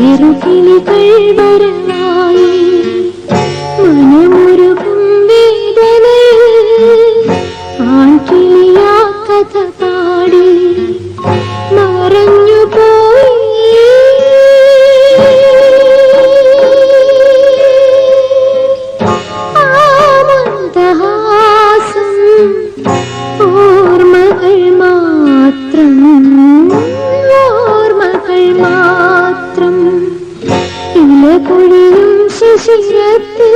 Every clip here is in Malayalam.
ചെറുകിളികൾ വരവായി മനമുരുകും ഇലപൊഴിയും ശിശിരത്ത്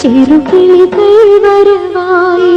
ചെറുകിളികൾ വരവായി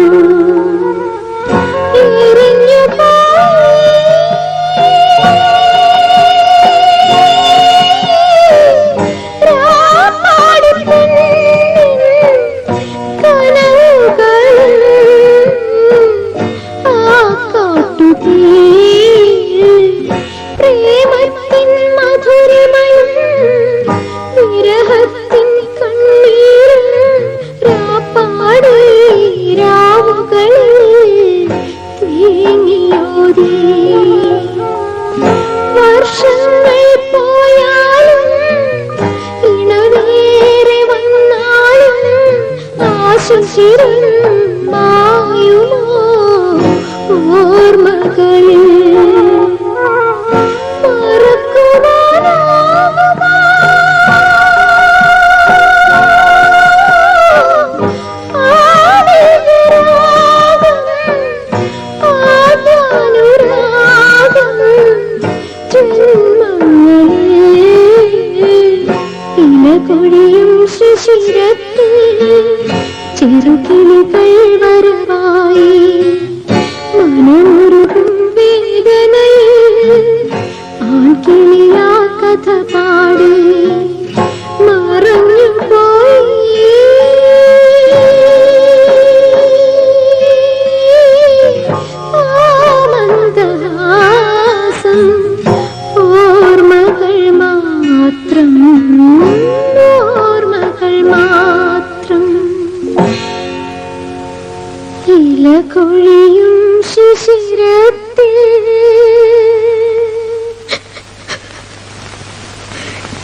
മായുമോ ജന്മങ്ങളിൽ ഇലകൊഴിയും ശിശിരത്തിൽ ചെറുകിളികൾ വരവായി കൊഴിയും ശിശിരത്തിൽ.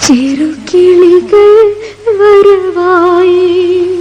ചെറുകിളികൾ വരവായി.